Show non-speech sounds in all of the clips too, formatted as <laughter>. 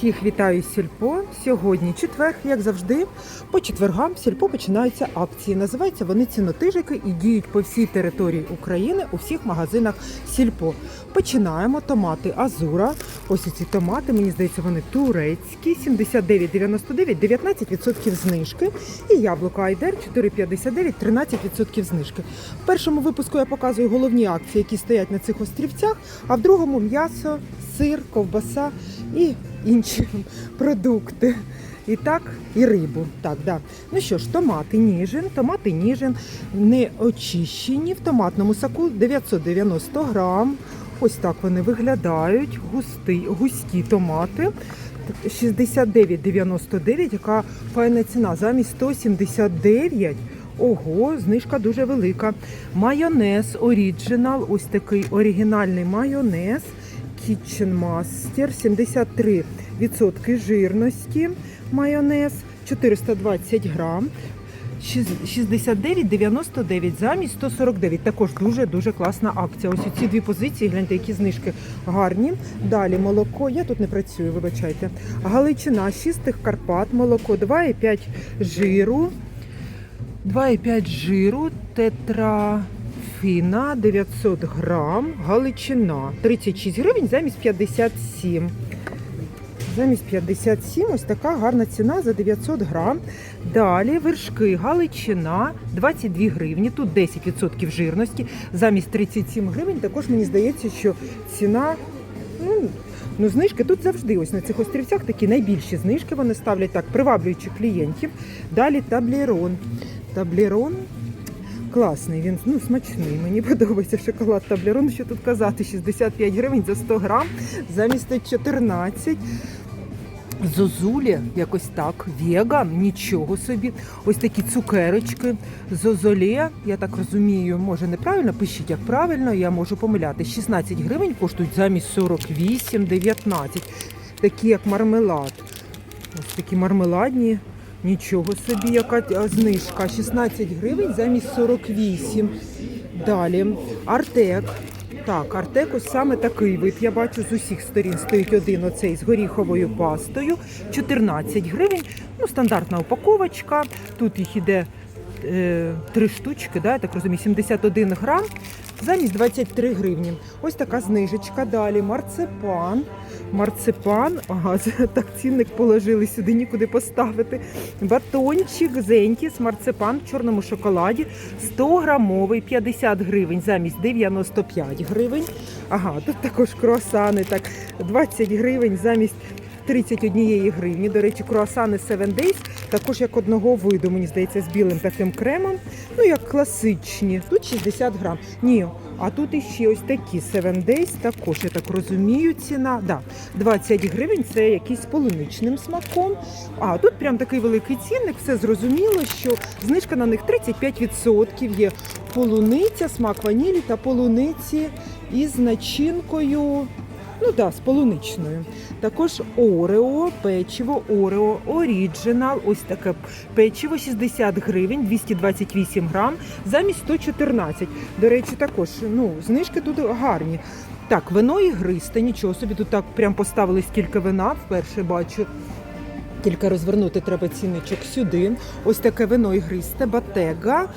Всіх вітаю сільпо. Сьогодні четвер, як завжди, по четвергам сільпо починаються акції. Називаються вони цінотижики і діють по всій території України у всіх магазинах сільпо. Починаємо томати Азура. Ось ці томати, мені здається, вони турецькі, 79,99, 19% знижки. І яблуко Айдер 4,59, 13% знижки. В першому випуску я показую головні акції, які стоять на цих острівцях, а в другому м'ясо, сир, ковбаса і інші продукти. І так, і рибу. Так, да. Ну що ж, томати ніжин, томати ніжин не очищені в томатному соку 990 грам. Ось так вони виглядають. Густі, густі томати. 69,99, яка файна ціна, замість 179. Ого, знижка дуже велика. Майонез Original, ось такий оригінальний майонез. Kitchen Master, 73% жирності майонез, 420 грам. 69,99 замість 149. Також дуже-дуже класна акція. Ось ці дві позиції, гляньте, які знижки гарні. Далі молоко, я тут не працюю, вибачайте. Галичина, чистих Карпат, молоко 2,5 жиру. 2,5 жиру, тетрафіна 900 грам, галичина 36 гривень замість 57. Замість 57 ось така гарна ціна за 900 грам. Далі вершки Галичина 22 гривні, тут 10% жирності, замість 37 гривень. Також мені здається, що ціна. Ну, Ну, знижки тут завжди ось на цих острівцях такі найбільші знижки вони ставлять так, приваблюючи клієнтів. Далі таблерон. Таблерон класний, він ну, смачний. Мені <laughs> подобається шоколад таблерон. Що тут казати? 65 гривень за 100 грам, замість 14. Зозулі, якось так, веган, нічого собі. Ось такі цукерочки. Зозоле, я так розумію, може неправильно, пишіть як правильно, я можу помиляти. 16 гривень коштують замість 48, 19. Такі як мармелад. Ось такі мармеладні. Нічого собі, яка знижка. 16 гривень замість 48. Далі Артек. Так, Артек ось саме такий вид. Я бачу з усіх сторін стоїть один оцей з горіховою пастою. 14 гривень. Ну, стандартна упаковочка. Тут їх іде три штучки, да, я так розумію, 71 грам. Замість 23 гривні. Ось така знижечка. Далі марципан. Марципан. Ага, так цінник положили сюди, нікуди поставити. Батончик Зентіс, марципан в чорному шоколаді. 100 грамовий, 50 гривень замість 95 гривень. Ага, тут також круасани, так, 20 гривень замість 31 гривні. До речі, круасани 7 Days також як одного виду, мені здається, з білим таким кремом. Ну, як класичні. Тут 60 грам. Ні, а тут іще ось такі 7 Days, також, я так розумію, ціна. Да, 20 гривень це якийсь полуничним смаком. А тут прям такий великий цінник, все зрозуміло, що знижка на них 35% є. Полуниця, смак ванілі та полуниці із начинкою. Ну так, з полуничною. Також Орео, печиво, Орео, Оріджинал, ось таке печиво 60 гривень, 228 грам, замість 114. До речі, також ну, знижки тут гарні. Так, вино ігристе, нічого собі тут так прям поставили скільки вина, вперше бачу. Тільки розвернути треба цінничок сюди. Ось таке вино ігристе, батега,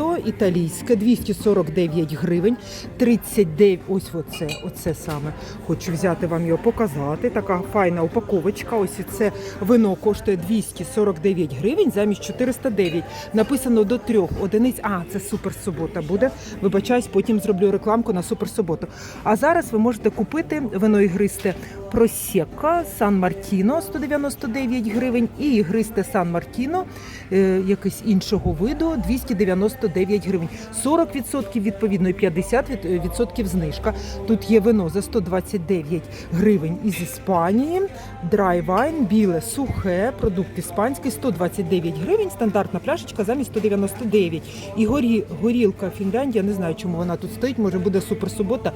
мілісіматто, італійське, 249 гривень, 39, ось оце, оце саме. Хочу взяти вам його показати. Така файна упаковочка. Ось це вино коштує 249 гривень замість 409. Написано до трьох одиниць. А, це суперсубота буде. Вибачаюсь, потім зроблю рекламку на суперсуботу. А зараз ви можете купити вино ігристе Просека Сан Мартіно 199 гривень і ігристе Сан Мартіно е, якийсь іншого виду 299 гривень. 40% відповідно і 50% знижка. Тут є вино за 129 гривень із Іспанії, драй вайн, біле, сухе, продукт іспанський 129 гривень, стандартна пляшечка замість 199. І горі, горілка Фінляндія, не знаю, чому вона тут стоїть, може буде суперсубота.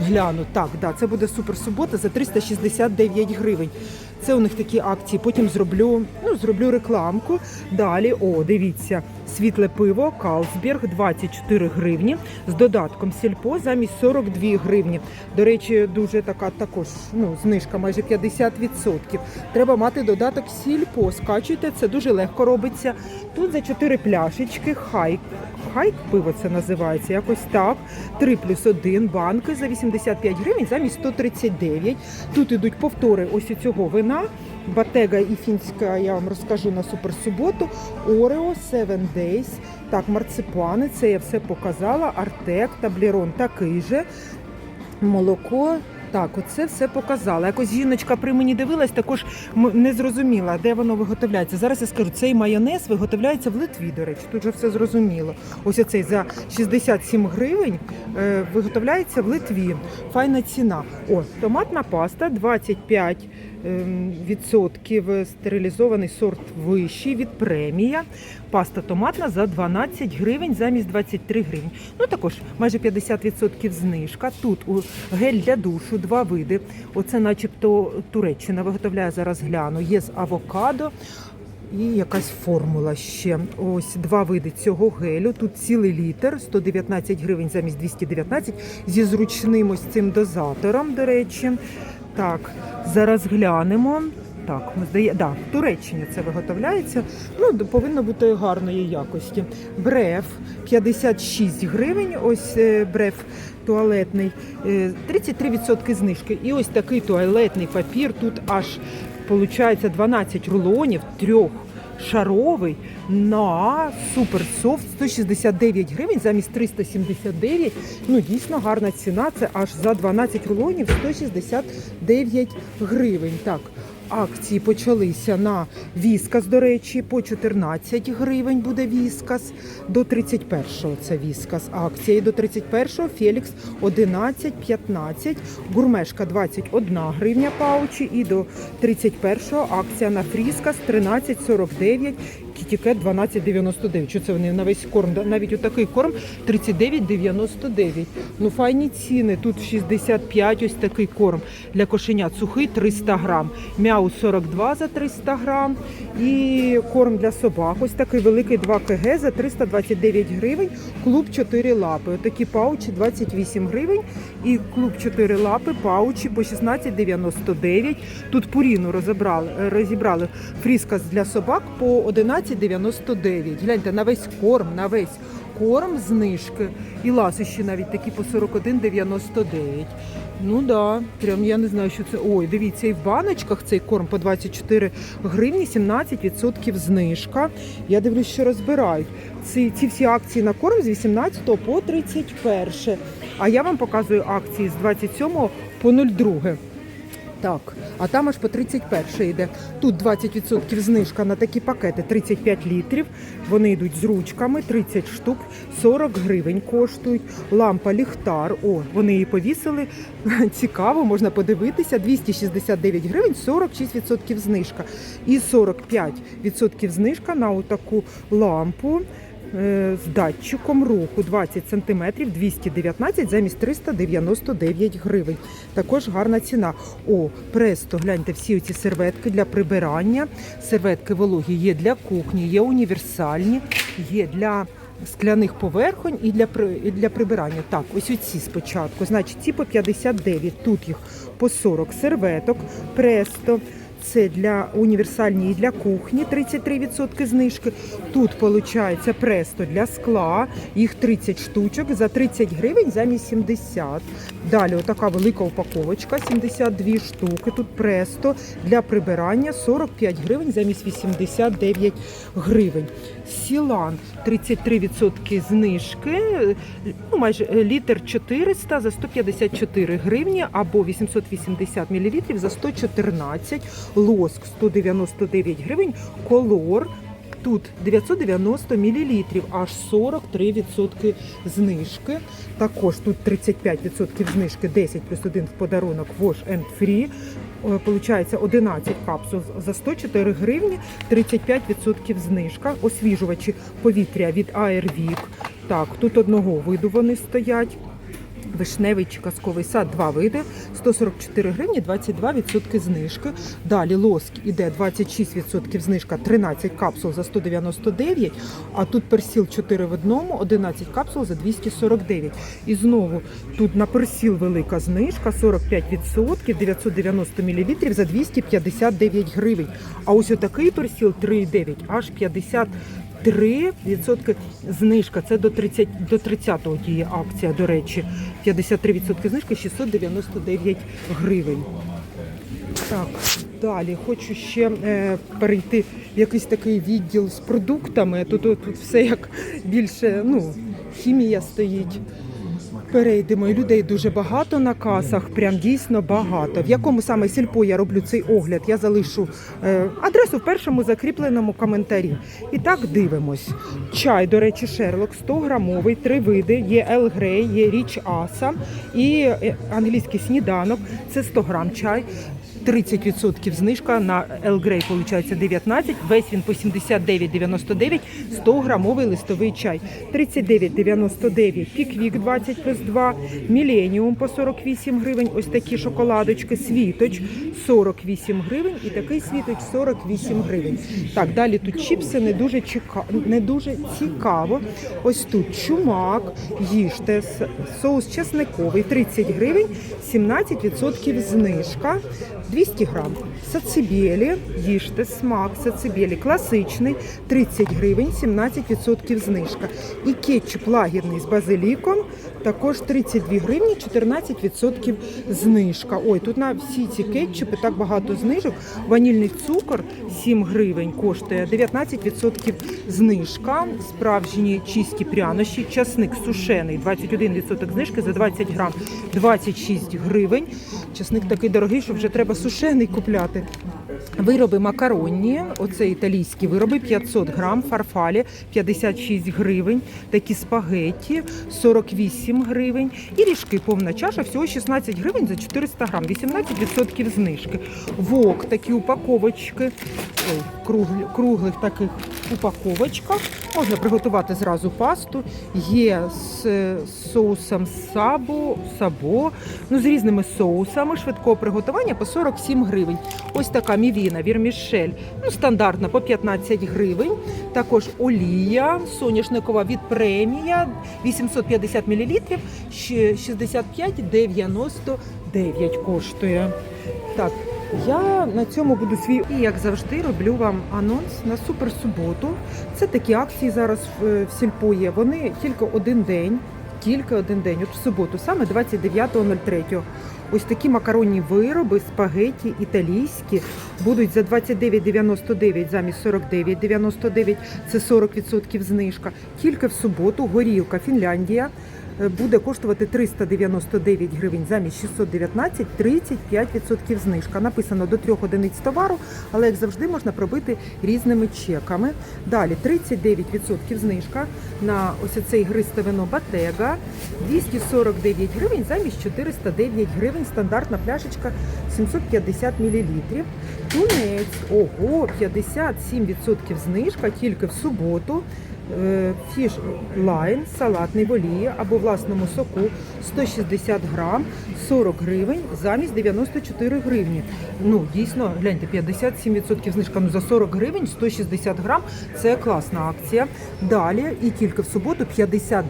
Гляну. Так, да, це буде суперсубота за 369 гривень. Це у них такі акції. Потім зроблю, ну, зроблю рекламку. Далі, о, дивіться, світле пиво Калсберг 24 гривні з додатком сільпо замість 42 гривні. До речі, дуже така також ну, знижка майже 50%. Треба мати додаток сільпо. Скачуйте, це дуже легко робиться. Тут за 4 пляшечки хайк. Хайк пиво це називається, якось так. 3 плюс 1 банки за 85 гривень замість 139. Тут ідуть повтори ось у цього вина. Батега і фінська, я вам розкажу на суперсуботу. Орео, Seven Days. Так, марципани, це я все показала. Артек, таблерон такий же. Молоко. Так, оце все показала. Якось жіночка при мені дивилась, також не зрозуміла, де воно виготовляється. Зараз я скажу, цей майонез виготовляється в Литві, до речі, тут же все зрозуміло. Ось оцей за 67 гривень е, виготовляється в Литві. Файна ціна. О, томатна паста 25 ем, відсотків стерилізований сорт вищий від премія. Паста томатна за 12 гривень замість 23 гривень. Ну також майже 50% знижка. Тут у гель для душу два види. Оце, начебто, Туреччина виготовляє зараз гляну. Є з авокадо. І якась формула ще. Ось два види цього гелю. Тут цілий літр, 119 гривень замість 219, зі зручним ось цим дозатором, до речі. Так, зараз глянемо. Так, ми здає, да, в Туреччині це виготовляється. Ну, повинно бути гарної якості. Бреф 56 гривень. Ось е, бреф туалетний, е, 33% знижки. І ось такий туалетний папір. Тут аж виходить 12 рулонів, трьох. Шаровий на суперсофт 169 гривень замість 379. Ну дійсно гарна ціна. Це аж за 12 рулонів 169 гривень. Так, акції почалися на віскас, до речі, по 14 гривень буде віскас. До 31-го це віскас. Акція і до 31-го Фелікс 11,15, гурмешка 21 гривня паучі і до 31-го акція на фріскас 13,49, кітікет 12,99. Що це вони на весь корм? Навіть отакий корм 39,99. Ну файні ціни. Тут 65 ось такий корм для кошенят сухий 300 грам. Мяу 42 за 300 грам. І корм для собак. Ось такий великий 2 кг за 329 гривень. Клуб 4 лапи. Отакі паучі 28 гривень. І клуб 4 лапи, паучі по 16,99. Тут пуріну розібрали, розібрали фріскас для собак по 11,99. Гляньте, на весь корм, на весь корм знижки. І ласощі навіть такі по 41,99. Ну да, прям я не знаю, що це. Ой, дивіться, і в баночках цей корм по 24 гривні, 17% знижка. Я дивлюсь, що розбирають. Ці, ці всі акції на корм з 18 по 31. А я вам показую акції з 27 по 02. Так, а там аж по 31 йде. Тут 20% знижка на такі пакети 35 літрів. Вони йдуть з ручками, 30 штук, 40 гривень коштують. Лампа ліхтар. О, вони її повісили. <laughs> Цікаво, можна подивитися. 269 гривень, 46% знижка. І 45% знижка на таку лампу. Е, З датчиком руху 20 см 219 замість 399 гривень. Також гарна ціна. О, престо, гляньте, всі ці серветки для прибирання. Серветки вологі є для кухні, є універсальні, є для скляних поверхонь і для, і для прибирання. Так, ось оці спочатку. Значить, ці по 59, тут їх по 40 серветок, престо. Це для універсальні і для кухні 33% знижки. Тут виходить престо для скла, їх 30 штучок за 30 гривень замість 70. Далі отака велика упаковочка, 72 штуки. Тут престо для прибирання 45 гривень замість 89 гривень. Сілан 33% знижки, ну майже літр 400 за 154 гривні або 880 мл за 114 лоск 199 гривень, колор. Тут 990 мл, аж 43% знижки. Також тут 35% знижки, 10 плюс 1 в подарунок Wash and Free. Е, Получається 11 капсул за 104 гривні, 35% знижка. Освіжувачі повітря від Airwick. Так, тут одного виду вони стоять. Вишневий чи казковий сад, два види, 144 гривні, 22% знижки. Далі лоск іде 26% знижка, 13 капсул за 199, а тут персіл 4 в одному, 11 капсул за 249. І знову тут на персіл велика знижка, 45%, 990 мл за 259 гривень. А ось отакий персіл 3,9, аж 50 3% знижка. Це до 30 до 30-го діє акція, до речі. 53% знижка 699 гривень. Так, далі хочу ще е, перейти в якийсь такий відділ з продуктами. Тут, тут, тут все як більше, ну, хімія стоїть. Перейдемо, і людей дуже багато на касах, прям дійсно багато. В якому саме сільпо я роблю цей огляд, я залишу е, адресу в першому закріпленому коментарі. І так дивимось. Чай, до речі, Шерлок 100 грамовий, три види. Є Ел Грей, є Річ Аса і е, англійський сніданок. Це 100 грам чай. 30% знижка на Ел Грей, виходить 19, весь він по 79,99, 100 грамовий листовий чай. 39,99, піквік 20 плюс 2, міленіум по 48 гривень, ось такі шоколадочки, світоч 48 гривень і такий світоч 48 гривень. Так, далі тут чіпси не дуже, чека... не дуже цікаво. Ось тут чумак, їжте, соус чесниковий 30 гривень, 17% знижка. 200 грам. Сацибєлі, їжте, смак, сацибєлі класичний, 30 гривень, 17% знижка. І кетчуп лагерний з базиліком, також 32 гривні, 14% знижка. Ой, тут на всі ці кетчупи так багато знижок. Ванільний цукор 7 гривень коштує, 19% знижка. Справжні чисті прянощі, часник сушений, 21% знижки за 20 грам, 26 гривень. Часник такий дорогий, що вже треба сушений купляти. Вироби макаронні, оце італійські вироби, 500 грам, фарфалі 56 гривень, такі спагетті 48 гривень і ріжки повна чаша, всього 16 гривень за 400 грам, 18% знижки. Вок, такі упаковочки, ой, круглі, круглих таких упаковочках. Можна приготувати зразу пасту. Є з соусом сабо, сабо, ну з різними соусами швидкого приготування по 47 гривень. Ось така мівіна, вірмішель, ну стандартна по 15 гривень. Також олія соняшникова від премія 850 мл, 65,99 коштує. Так, я на цьому буду свій і як завжди роблю вам анонс на суперсуботу. Це такі акції зараз в, сільпо є. Вони тільки один день, тільки один день, от в суботу, саме 29.03. Ось такі макаронні вироби, спагеті італійські будуть за 29,99 замість 49,99. Це 40% знижка. Тільки в суботу горілка Фінляндія буде коштувати 399 гривень замість 619, 35% знижка. Написано до трьох одиниць товару, але як завжди можна пробити різними чеками. Далі 39% знижка на ось цей гристе вино Батега, 249 гривень замість 409 гривень. Стандартна пляшечка 750 мл. Тунець, ого, 57% знижка тільки в суботу. Е, Фіш лайн, салатний в олії або власному соку 160 грам, 40 гривень замість 94 гривні. Ну, дійсно, гляньте, 57% знижка. Ну, за 40 гривень 160 грам – це класна акція. Далі і тільки в суботу 52%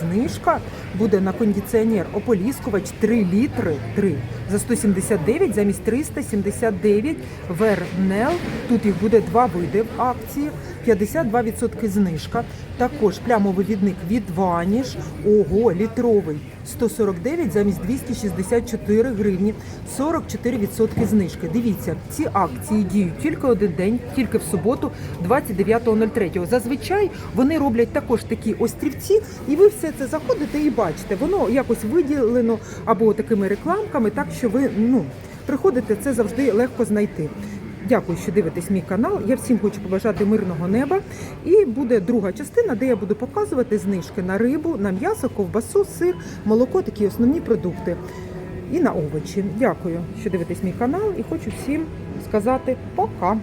знижка буде на кондиціонер ополіскувач 3 літри 3 за 179 замість 379 Вернел. Тут їх буде два види в акції. 52% знижка. Також плямовий відник від Vanish. Ого, літровий. 149 замість 264 гривні. 44% знижки. Дивіться, ці акції діють тільки один день, тільки в суботу, 29.03. Зазвичай вони роблять також такі острівці, і ви все це заходите і бачите. Воно якось виділено або такими рекламками, так що ви ну приходите, це завжди легко знайти. Дякую, що дивитесь мій канал. Я всім хочу побажати мирного неба. І буде друга частина, де я буду показувати знижки на рибу, на м'ясо, ковбасу, сир, молоко, такі основні продукти. І на овочі. Дякую, що дивитесь мій канал, і хочу всім сказати пока.